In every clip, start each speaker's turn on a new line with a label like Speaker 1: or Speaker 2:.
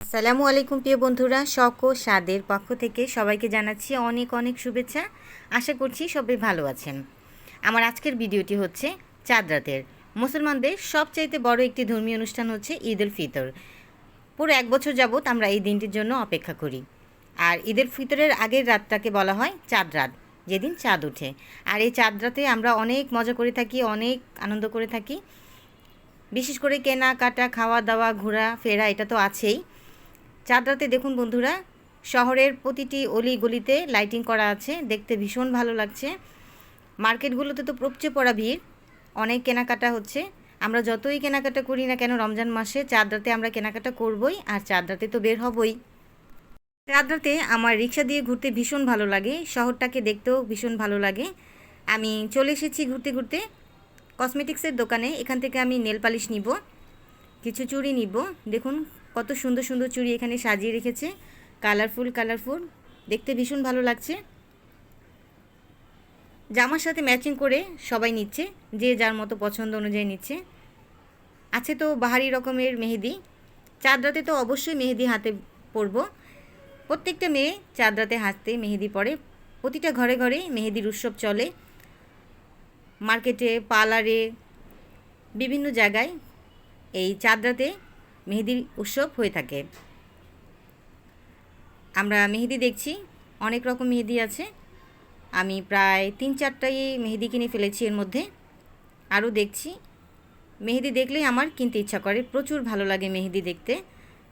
Speaker 1: আসসালামু আলাইকুম প্রিয় বন্ধুরা, শখ ও স্বাদের পক্ষ থেকে সবাইকে জানাচ্ছি অনেক অনেক শুভেচ্ছা। আশা করছি সবাই ভালো আছেন। আমার আজকের ভিডিওটি হচ্ছে চাঁদ রাতের। মুসলমানদের সবচাইতে বড় একটি ধর্মীয় অনুষ্ঠান হচ্ছে ঈদ উল ফিতর। পুরো এক বছর যাবৎ আমরা এই দিনটির জন্য অপেক্ষা করি। আর ঈদ উল ফিতরের আগের রাতটাকে বলা হয় চাঁদ রাত, যেদিন চাঁদ ওঠে। আর এই চাঁদ রাতে আমরা অনেক মজা করে থাকি, অনেক আনন্দ করে থাকি। বিশেষ করে কেনাকাটা, খাওয়া দাওয়া ঘোরা ফেরা এটা তো আছেই। চাঁদ রাতে দেখুন বন্ধুরা, শহরের প্রতিটি অলি গলিতে লাইটিং করা আছে, দেখতে ভীষণ ভালো লাগছে। মার্কেটগুলোতে তো প্রপচে পড়া ভিড়, অনেক কেনাকাটা হচ্ছে। আমরা যতই কেনাকাটা করি না কেন, রমজান মাসে চাঁদ রাতে আমরা কেনাকাটা করবই, আর চাঁদ রাতে তো বের হবই। চাঁদ রাতে আমার রিক্সা দিয়ে ঘুরতে ভীষণ ভালো লাগে, শহরটাকে দেখতেও ভীষণ ভালো লাগে। আমি চলে এসেছি ঘুরতে ঘুরতে কসমেটিক্সের দোকানে, এখান থেকে আমি নেল পালিশ নিব, কিছু চুড়ি নিব, দেখুন কত সুন্দর সুন্দর চুড়ি এখানে সাজিয়ে রেখেছে। কালারফুল কালারফুল দেখতে ভীষণ ভালো লাগছে। জামার সাথে ম্যাচিং করে সবাই নিচ্ছে, যে যার মতো পছন্দ অনুযায়ী নিচ্ছে। আছে তো বাহারি রকমের মেহেদি। চাঁদরাতে তো অবশ্যই মেহেদি হাতে পরব। প্রত্যেকটা মেয়ে চাঁদ রাতে হাতে মেহেদি পরে। প্রতিটা ঘরে ঘরে মেহেদির উৎসব চলে। মার্কেটে, পার্লারে, বিভিন্ন জায়গায় এই চাঁদ রাতে মেহেদির উৎসব হয়ে থাকে। আমরা মেহেদি দেখছি, অনেক রকম মেহেদি আছে। আমি প্রায় তিন চারটাই মেহেদি কিনে ফেলেছি এর মধ্যে। আরও দেখছি, মেহেদি দেখলেই আমার কিনতে ইচ্ছা করে। প্রচুর ভালো লাগে মেহেদি দেখতে।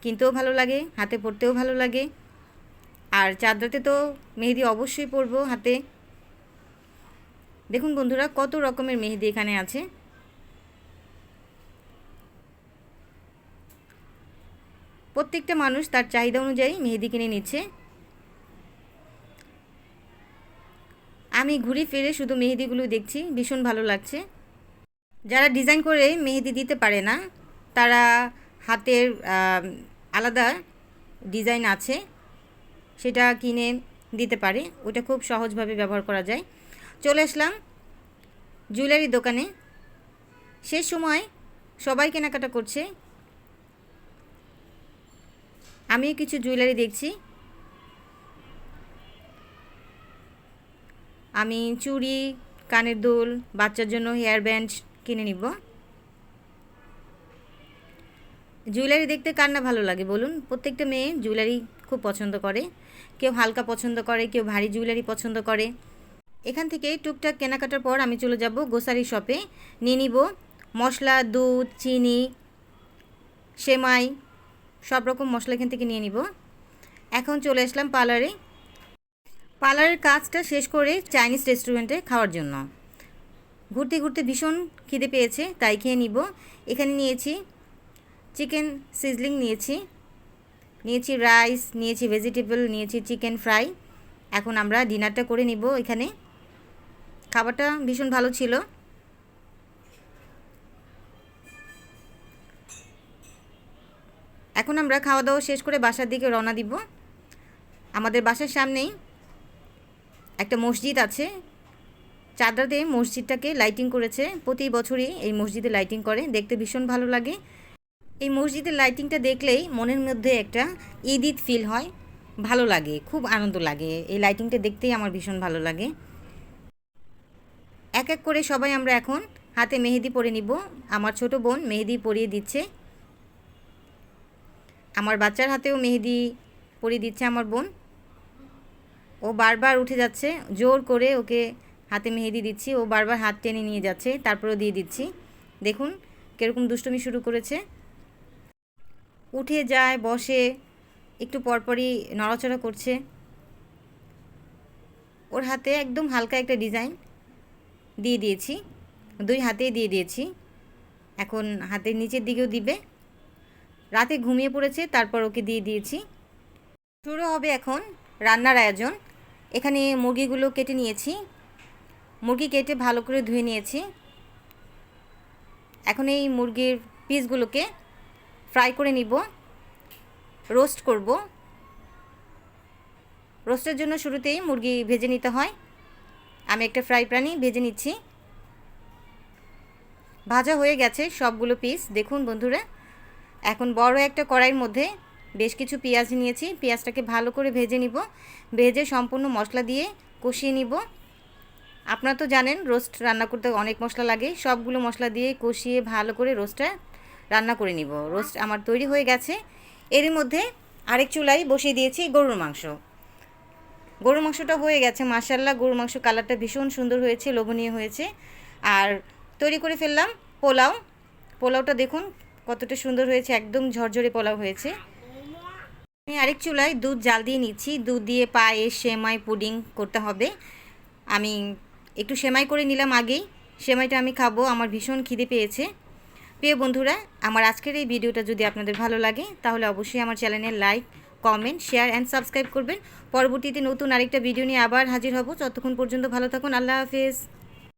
Speaker 1: কিনতেও ভালো লাগে, হাতে পরতেও ভালো লাগে। আর চাদরাতে তো মেহেদি অবশ্যই পরবো হাতে। দেখুন বন্ধুরা, কত রকমের মেহেদি এখানে আছে। প্রত্যেকটা মানুষ তার চাহিদা অনুযায়ী মেহেদি কিনে নিচ্ছে। আমি ঘুরে ফিরে শুধু মেহেদিগুলো দেখছি, ভীষণ ভালো লাগছে। যারা ডিজাইন করে মেহেদি দিতে পারে না, তারা হাতের আলাদা ডিজাইন আছে, সেটা কিনে দিতে পারে। ওটা খুব সহজভাবে ব্যবহার করা যায়। চলে আসলাম জুয়েলারি দোকানে। সে সময় সবাই কেনাকাটা করছে আমিও কিছু জুয়েলারি দেখছি। আমি চুড়ি, কানের দুল, বাচ্চার জন্য হেয়ার ব্যান্ড কিনে নিব। জুয়েলারি দেখতে কার না ভালো লাগে বলুন? প্রত্যেকটা মেয়ে জুয়েলারি খুব পছন্দ করে। কেউ হালকা পছন্দ করে, কেউ ভারী জুয়েলারি পছন্দ করে। এখান থেকে টুকটাক কেনাকাটার পর আমি চলে যাব গোসারি শপে নিয়ে নিব মশলা, দুধ, চিনি, সেমাই সব রকম মশলা এখান থেকে নিয়ে নিব। এখন চলে আসলাম পার্লারে। পার্লারের কাজটা শেষ করে চাইনিজ রেস্টুরেন্টে খাওয়ার জন্য। ঘুরতে ঘুরতে ভীষণ খিদে পেয়েছে, তাই খেয়ে নিব। এখানে নিয়েছি চিকেন সিজলিং, নিয়েছি নিয়েছি রাইস, নিয়েছি ভেজিটেবল, নিয়েছি চিকেন ফ্রাই। এখন আমরা ডিনারটা করে নিব এখানে। খাবারটা ভীষণ ভালো ছিল। এখন আমরা খাওয়া দাওয়া শেষ করে বাসার দিকে রওনা দিব। আমাদের বাসার সামনেই একটা মসজিদ আছে। চাঁদরাতে মসজিদটাকে লাইটিং করেছে। প্রতি বছরই এই মসজিদে লাইটিং করে। দেখতে ভীষণ ভালো লাগে। এই মসজিদের লাইটিংটা দেখলেই মনের মধ্যে একটা ঈদ ফিল হয়। ভালো লাগে, খুব আনন্দ লাগে। এই লাইটিংটা দেখতেই আমার ভীষণ ভালো লাগে। এক এক করে সবাই আমরা এখন হাতে মেহেদি পরে নিব। আমার ছোট বোন মেহেদি পরিয়ে দিচ্ছে। আমার বাচ্চার হাতেও মেহেদি পরিয়ে দিচ্ছে আমার বোন। ও বারবার উঠে যাচ্ছে, জোর করে ওকে হাতে মেহেদি দিচ্ছি, ও বারবার হাত টেনে নিয়ে যাচ্ছে, তারপরেও দিয়ে দিচ্ছি। দেখুন কীরকম দুষ্টুমি শুরু করেছে। উঠে যায়, বসে, একটু পরপরই নড়াচড়া করছে। ওর হাতে একদম হালকা একটা ডিজাইন দিয়ে দিয়েছি, দুই হাতেই দিয়ে দিয়েছি। এখন হাতের নিচের দিকেও দিবে। রাতে ঘুমিয়ে পড়েছে, তারপর ওকে দিয়ে দিয়েছি। শুরু হবে এখন রান্নার আয়োজন। এখানে মুরগিগুলো কেটে নিয়েছি। মুরগি কেটে ভালো করে ধুয়ে নিয়েছি। এখন এই মুরগির পিসগুলোকে ফ্রাই করে নিব। রোস্ট করব। রোস্টের জন্য শুরুতেই মুরগি ভেজে নিতে হয়। আমি একটা ফ্রাই প্যানি ভেজে নিচ্ছি। ভাজা হয়ে গেছে সবগুলো পিস। দেখুন বন্ধুরা। এখন বড় একটা কড়াইয়ের মধ্যে বেশ কিছু পেঁয়াজ নিয়েছি। পেঁয়াজটাকে ভালো করে ভেজে নিব। ভেজে সম্পূর্ণ মশলা দিয়ে কষিয়ে নিব। আপনারা তো জানেন, রোস্ট রান্না করতে অনেক মশলা লাগে। সবগুলো মশলা দিয়ে কষিয়ে ভালো করে রোস্টটা রান্না করে নিব। রোস্ট আমার তৈরি হয়ে গেছে। এরই মধ্যে আরেক চুলাই বসিয়ে দিয়েছি গরুর মাংস। গরুর মাংসটা হয়ে গেছে। মাসাল্লাহ গরুর মাংস কালারটা ভীষণ সুন্দর হয়েছে, লোভনীয় হয়েছে। আর তৈরি করে ফেললাম পোলাও। পোলাওটা দেখুন কতটা সুন্দর হয়েছে, একদম ঝরঝরে পোলাও হয়েছে। আমি আরেক চুলায় দুধ জাল দিয়ে নিচ্ছি। দুধ দিয়ে পায়ে সেমাই পুডিং করতে হবে। আমি একটু সেমাই করে নিলাম আগেই। সেমাইটা আমি খাব, আমার ভীষণ খিদে পেয়েছে। প্রিয় বন্ধুরা, আমার আজকের এই ভিডিওটা যদি আপনাদের ভালো লাগে, তাহলে অবশ্যই আমার চ্যানেলে like, comment, share and subscribe করবেন। পরবর্তীতে নতুন আরেকটা ভিডিও নিয়ে আবার হাজির হব। ততক্ষণ পর্যন্ত ভালো থাকুন। আল্লাহ হাফেজ।